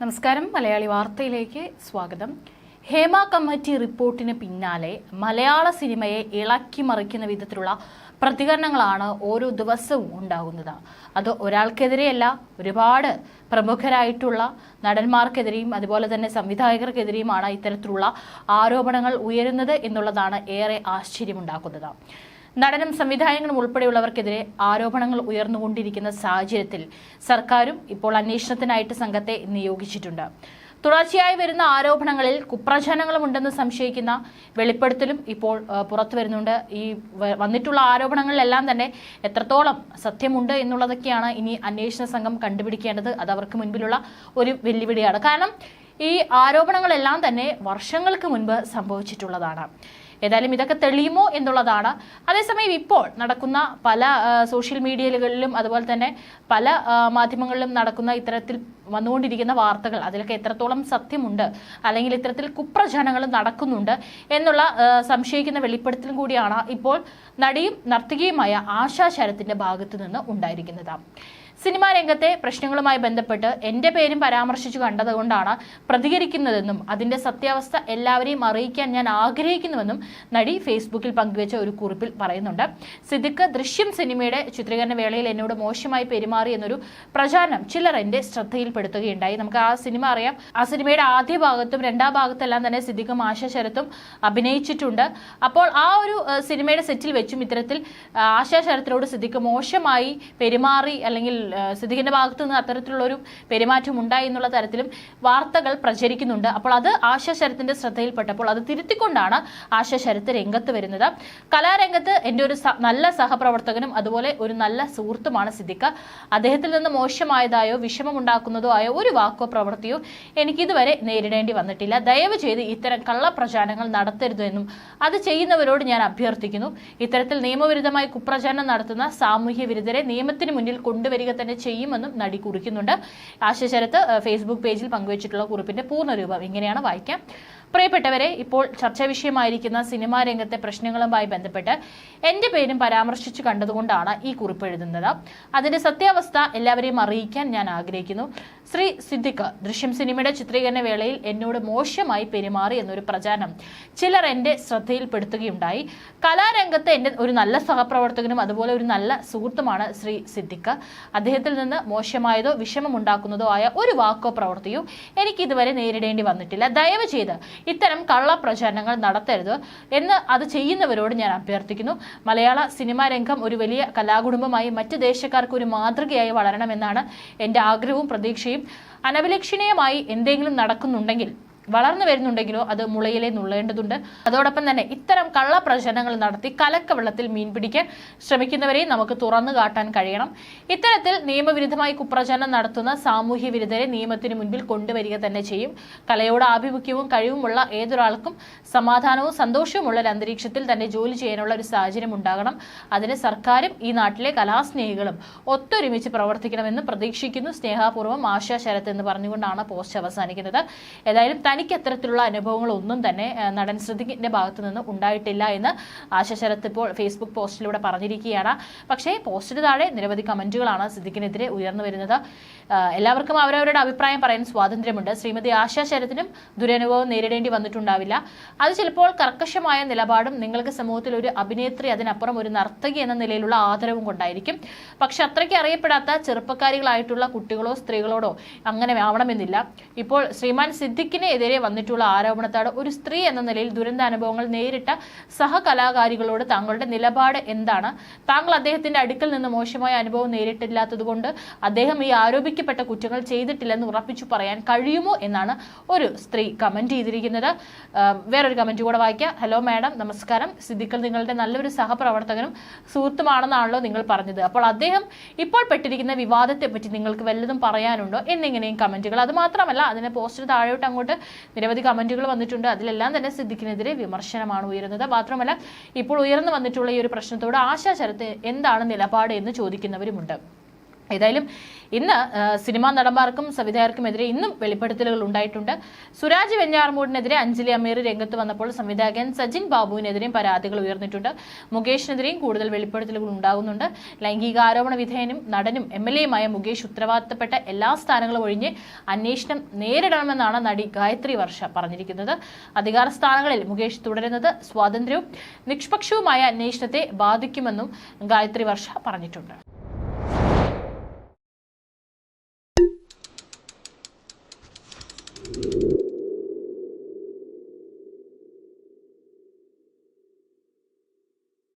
നമസ്കാരം. മലയാളി വാർത്തയിലേക്ക് സ്വാഗതം. ഹേമ കമ്മിറ്റി റിപ്പോർട്ടിന് പിന്നാലെ മലയാള സിനിമയെ ഇളക്കി മറിക്കുന്ന വിധത്തിലുള്ള പ്രതികരണങ്ങളാണ് ഓരോ ദിവസവും ഉണ്ടാകുന്നത്. അത് ഒരാൾക്കെതിരെയല്ല ഒരുപാട് പ്രമുഖരായിട്ടുള്ള നടന്മാർക്കെതിരെയും അതുപോലെ തന്നെ സംവിധായകർക്കെതിരെയുമാണ് ഇത്തരത്തിലുള്ള ആരോപണങ്ങൾ ഉയരുന്നത് എന്നുള്ളതാണ് ഏറെ ആശ്ചര്യമുണ്ടാക്കുന്നത്. നടനും സംവിധായകനും ഉൾപ്പെടെയുള്ളവർക്കെതിരെ ആരോപണങ്ങൾ ഉയർന്നുകൊണ്ടിരിക്കുന്ന സാഹചര്യത്തിൽ സർക്കാരും ഇപ്പോൾ അന്വേഷണത്തിനായിട്ട് സംഘത്തെ നിയോഗിച്ചിട്ടുണ്ട്. തുടർച്ചയായി വരുന്ന ആരോപണങ്ങളിൽ കുപ്രചാരണങ്ങളും ഉണ്ടെന്ന് സംശയിക്കുന്ന വെളിപ്പെടുത്തലും ഇപ്പോൾ പുറത്തു വരുന്നുണ്ട്. ഈ വന്നിട്ടുള്ള ആരോപണങ്ങളിലെല്ലാം തന്നെ എത്രത്തോളം സത്യമുണ്ട് എന്നുള്ളതൊക്കെയാണ് ഇനി അന്വേഷണ സംഘം കണ്ടുപിടിക്കേണ്ടത്. അത് അവർക്ക് മുൻപിലുള്ള ഒരു വെല്ലുവിളിയാണ്. കാരണം ഈ ആരോപണങ്ങളെല്ലാം തന്നെ വർഷങ്ങൾക്ക് മുൻപ് സംഭവിച്ചിട്ടുള്ളതാണ്. ഏതായാലും ഇതൊക്കെ തെളിയുമോ എന്നുള്ളതാണ്. അതേസമയം ഇപ്പോൾ നടക്കുന്ന പല സോഷ്യൽ മീഡിയകളിലും അതുപോലെ തന്നെ പല മാധ്യമങ്ങളിലും നടക്കുന്ന ഇത്തരത്തിൽ വന്നുകൊണ്ടിരിക്കുന്ന വാർത്തകൾ അതിലൊക്കെ എത്രത്തോളം സത്യമുണ്ട് അല്ലെങ്കിൽ ഇത്തരത്തിൽ കുപ്രചാരണങ്ങൾ നടക്കുന്നുണ്ട് എന്നുള്ള സംശയിക്കുന്ന വെളിപ്പെടുത്തലും കൂടിയാണ് ഇപ്പോൾ നടിയും നർത്തകിയുമായ ആശാ ശരത്തിന്റെ ഭാഗത്തു നിന്ന് ഉണ്ടായിരിക്കുന്നത് സിനിമാ രംഗത്തെ പ്രശ്നങ്ങളുമായി ബന്ധപ്പെട്ട് എന്റെ പേരും പരാമർശിച്ചു കണ്ടതുകൊണ്ടാണ് പ്രതികരിക്കുന്നതെന്നും അതിന്റെ സത്യാവസ്ഥ എല്ലാവരെയും അറിയിക്കാൻ ഞാൻ ആഗ്രഹിക്കുന്നുവെന്നും നടി ഫേസ്ബുക്കിൽ പങ്കുവച്ച ഒരു കുറിപ്പിൽ പറയുന്നുണ്ട്. സിദ്ദിഖ് ദൃശ്യം സിനിമയുടെ ചിത്രീകരണ വേളയിൽ എന്നോട് മോശമായി പെരുമാറി എന്നൊരു പ്രചാരണം ചിലർ എന്റെ ശ്രദ്ധയിൽപ്പെടുത്തുകയുണ്ടായി. നമുക്ക് ആ സിനിമ അറിയാം. ആ സിനിമയുടെ ആദ്യ ഭാഗത്തും രണ്ടാം ഭാഗത്തെല്ലാം തന്നെ സിദ്ദിഖും ആശ ശരത്തും അഭിനയിച്ചിട്ടുണ്ട്. അപ്പോൾ ആ ഒരു സിനിമയുടെ സെറ്റിൽ വെച്ചും ഇത്തരത്തിൽ ആശാശരത്തിനോട് ആശ ശരത്തിനോട് സിദ്ദിഖ് മോശമായി പെരുമാറി അല്ലെങ്കിൽ സിദ്ദിഖിന്റെ ഭാഗത്തു നിന്ന് അത്തരത്തിലുള്ള ഒരു പെരുമാറ്റം ഉണ്ടായി എന്നുള്ള തരത്തിലും വാർത്തകൾ പ്രചരിക്കുന്നുണ്ട്. അപ്പോൾ അത് ആശ ശരത്തിന്റെ ശ്രദ്ധയിൽപ്പെട്ടപ്പോൾ അത് തിരുത്തിക്കൊണ്ടാണ് ആശ ശരത്ത് രംഗത്ത് വരുന്നത്. കലാരംഗത്ത് എന്റെ ഒരു നല്ല സഹപ്രവർത്തകനും അതുപോലെ ഒരു നല്ല സുഹൃത്തുമാണ് സിദ്ദിഖ്. അദ്ദേഹത്തിൽ നിന്ന് മോശമായതായോ വിഷമമുണ്ടാക്കുന്നതോ ആയോ ഒരു വാക്കോ പ്രവൃത്തിയോ എനിക്കിതുവരെ നേരിടേണ്ടി വന്നിട്ടില്ല. ദയവ് ചെയ്ത് ഇത്തരം കള്ളപ്രചാരണങ്ങൾ നടത്തരുതെന്നും അത് ചെയ്യുന്നവരോട് ഞാൻ അഭ്യർത്ഥിക്കുന്നു. ഇത്തരത്തിൽ നിയമവിരുദ്ധമായി കുപ്രചാരണം നടത്തുന്ന സാമൂഹ്യ വിരുദ്ധരെ നിയമത്തിന് മുന്നിൽ കൊണ്ടുവരിക തന്നെ ചെയ്യുമെന്നും നടി കുറിക്കുന്നുണ്ട്. ആശയശരത്ത് ഫേസ്ബുക്ക് പേജിൽ പങ്കുവച്ചിട്ടുള്ള കുറിപ്പിന്റെ പൂർണരൂപം ഇങ്ങനെയാണ് വായിക്കാം. പ്രിയപ്പെട്ടവരെ ഇപ്പോൾ ചർച്ചാ വിഷയമായിരിക്കുന്ന സിനിമാ രംഗത്തെ പ്രശ്നങ്ങളുമായി ബന്ധപ്പെട്ട് എന്റെ പേരും പരാമർശിച്ചു കണ്ടതുകൊണ്ടാണ് ഈ കുറിപ്പ് എഴുതുന്നത്. അതിന്റെ സത്യാവസ്ഥ എല്ലാവരെയും അറിയിക്കാൻ ഞാൻ ആഗ്രഹിക്കുന്നു. ശ്രീ സിദ്ദിഖ് ദൃശ്യം സിനിമയുടെ ചിത്രീകരണ വേളയിൽ എന്നോട് മോശമായി പെരുമാറി എന്നൊരു പ്രചാരണം ചിലർ എന്റെ ശ്രദ്ധയിൽപ്പെടുത്തുകയുണ്ടായി. കലാരംഗത്ത് എന്റെ ഒരു നല്ല സഹപ്രവർത്തകനും അതുപോലെ ഒരു നല്ല സുഹൃത്തുമാണ് ശ്രീ സിദ്ദിഖ്. അദ്ദേഹത്തിൽ നിന്ന് മോശമായതോ വിഷമമുണ്ടാക്കുന്നതോ ആയ ഒരു വാക്കോ പ്രവൃത്തിയോ എനിക്ക് ഇതുവരെ നേരിടേണ്ടി വന്നിട്ടില്ല. ദയവ് ചെയ്ത് ഇത്തരം കള്ളപ്രചാരണങ്ങൾ നടത്തരുത് എന്ന് അത് ചെയ്യുന്നവരോട് ഞാൻ അഭ്യർത്ഥിക്കുന്നു. മലയാള സിനിമാ രംഗം ഒരു വലിയ കലാകുടുംബമായി മറ്റ് ദേശക്കാർക്ക് ഒരു മാതൃകയായി വളരണമെന്നാണ് എന്റെ ആഗ്രഹവും പ്രതീക്ഷയും. അനഭിലക്ഷണീയമായി എന്തെങ്കിലും നടക്കുന്നുണ്ടെങ്കിൽ വളർന്നു വരുന്നുണ്ടെങ്കിലോ അത് മുളയിലെ നുള്ളേണ്ടതുണ്ട്. അതോടൊപ്പം തന്നെ ഇത്തരം കള്ള പ്രചരണങ്ങൾ നടത്തി കലക്കവെള്ളത്തിൽ മീൻ പിടിക്കാൻ ശ്രമിക്കുന്നവരെ നമുക്ക് തുറന്നു കാട്ടാൻ കഴിയണം. ഇത്തരത്തിൽ നിയമവിരുദ്ധമായി കുപ്രചരണം നടത്തുന്ന സാമൂഹ്യ വിരുദ്ധരെ നിയമത്തിന് മുൻപിൽ കൊണ്ടുവരിക തന്നെ ചെയ്യും. കലയോട് ആഭിമുഖ്യവും കഴിവുമുള്ള ഏതൊരാൾക്കും സമാധാനവും സന്തോഷവുമുള്ള ഒരു അന്തരീക്ഷത്തിൽ തന്നെ ജോലി ചെയ്യാനുള്ള ഒരു സാഹചര്യം ഉണ്ടാകണം. അതിന് സർക്കാരും ഈ നാട്ടിലെ കലാസ്നേഹികളും ഒത്തൊരുമിച്ച് പ്രവർത്തിക്കണമെന്ന് പ്രതീക്ഷിക്കുന്നു. സ്നേഹപൂർവം ആശാശരത്ത് എന്ന് പറഞ്ഞുകൊണ്ടാണ് പോസ്റ്റ് അവസാനിക്കുന്നത്. ഏതായാലും തനിക്ക് അത്തരത്തിലുള്ള അനുഭവങ്ങളൊന്നും തന്നെ നടൻ ശ്രുതിന്റെ ഭാഗത്തു നിന്ന് ഉണ്ടായിട്ടില്ല എന്ന് ആശ ശരത് ഇപ്പോൾ ഫേസ്ബുക്ക് പോസ്റ്റിലൂടെ പറഞ്ഞിരിക്കുകയാണ്. പക്ഷേ പോസ്റ്റിന് താഴെ നിരവധി കമന്റുകളാണ് സിദ്ദിഖിനെതിരെ ഉയർന്നു വരുന്നത്. എല്ലാവർക്കും അവരവരുടെ അഭിപ്രായം പറയാൻ സ്വാതന്ത്ര്യമുണ്ട്. ശ്രീമതി ആശാ ശരത്തിനും ദുരനുഭവം നേരിടേണ്ടി വന്നിട്ടുണ്ടാവില്ല. അത് ചിലപ്പോൾ കർക്കശമായ നിലപാടും നിങ്ങൾക്ക് സമൂഹത്തിൽ ഒരു അഭിനേത്രി അതിനപ്പുറം ഒരു നർത്തകി എന്ന നിലയിലുള്ള ആദരവും കൊണ്ടായിരിക്കും. പക്ഷെ അത്രയ്ക്ക് അറിയപ്പെടാത്ത ചെറുപ്പക്കാരികളായിട്ടുള്ള കുട്ടികളോ സ്ത്രീകളോടോ അങ്ങനെ ആവണമെന്നില്ല. ഇപ്പോൾ ശ്രീമാൻ സിദ്ദിഖിന് എതിരെ വന്നിട്ടുള്ള ആരോപണത്തോട് ഒരു സ്ത്രീ എന്ന നിലയിൽ ദുരന്താനുഭവങ്ങൾ നേരിട്ട സഹകലാകാരികളോട് താങ്കളുടെ നിലപാട് എന്താണ്? താങ്കൾ അദ്ദേഹത്തിന്റെ അടുക്കൽ നിന്ന് മോശമായ അനുഭവം നേരിട്ടില്ലാത്തതുകൊണ്ട് അദ്ദേഹം ഈ ആരോപിക്കപ്പെട്ട കുറ്റങ്ങൾ ചെയ്തിട്ടില്ലെന്ന് ഉറപ്പിച്ചു പറയാൻ കഴിയുമോ എന്നാണ് ഒരു സ്ത്രീ കമന്റ് ചെയ്തിരിക്കുന്നത്. വേറൊരു കമന്റ് കൂടെ വായിക്കാം. ഹലോ മാഡം നമസ്കാരം. സിദ്ദിഖൽ നിങ്ങളുടെ നല്ലൊരു സഹപ്രവർത്തകനും സുഹൃത്തുമാണെന്നാണല്ലോ നിങ്ങൾ പറഞ്ഞത്. അപ്പോൾ അദ്ദേഹം ഇപ്പോൾ പെട്ടിരിക്കുന്ന വിവാദത്തെ പറ്റി നിങ്ങൾക്ക് വല്ലതും പറയാനുണ്ടോ? എന്നിങ്ങനെയും കമന്റുകൾ. അത് മാത്രമല്ല പോസ്റ്റ് പോസ്റ്റിന് താഴോട്ട് അങ്ങോട്ട് നിരവധി കമന്റുകൾ വന്നിട്ടുണ്ട്. അതിലെല്ലാം തന്നെ സിദ്ദിഖിനെതിരെ വിമർശനമാണ് ഉയരുന്നത്. മാത്രമല്ല ഇപ്പോൾ ഉയർന്നു വന്നിട്ടുള്ള ഈ ഒരു പ്രശ്നത്തോട് ആശാ ശരത്ത് എന്താണ് നിലപാട് എന്ന് ചോദിക്കുന്നവരുമുണ്ട്. ഏതായാലും ഇന്ന് സിനിമാ നടന്മാർക്കും സംവിധായകർക്കുമെതിരെ ഇന്നും വെളിപ്പെടുത്തലുകൾ ഉണ്ടായിട്ടുണ്ട്. സുരാജ് വെഞ്ഞാറമൂടിനെതിരെ അഞ്ജലി അമീർ രംഗത്ത് വന്നപ്പോൾ സംവിധായകൻ സജിൻ ബാബുവിനെതിരെയും പരാതികൾ ഉയർന്നിട്ടുണ്ട്. മുകേഷിനെതിരെയും കൂടുതൽ വെളിപ്പെടുത്തലുകൾ ഉണ്ടാകുന്നുണ്ട്. ലൈംഗിക ആരോപണ വിധേയനും നടനും എം എൽ എയുമായ മുകേഷ് ഉത്തരവാദിത്തപ്പെട്ട എല്ലാ സ്ഥാനങ്ങളും ഒഴിഞ്ഞ് അന്വേഷണം നേരിടണമെന്നാണ് നടി ഗായത്രി വർഷ പറഞ്ഞിരിക്കുന്നത്. അധികാര സ്ഥാനങ്ങളിൽ മുകേഷ് തുടരുന്നത് സ്വാതന്ത്ര്യവും നിഷ്പക്ഷവുമായ അന്വേഷണത്തെ ബാധിക്കുമെന്നും ഗായത്രി വർഷ പറഞ്ഞിട്ടുണ്ട്.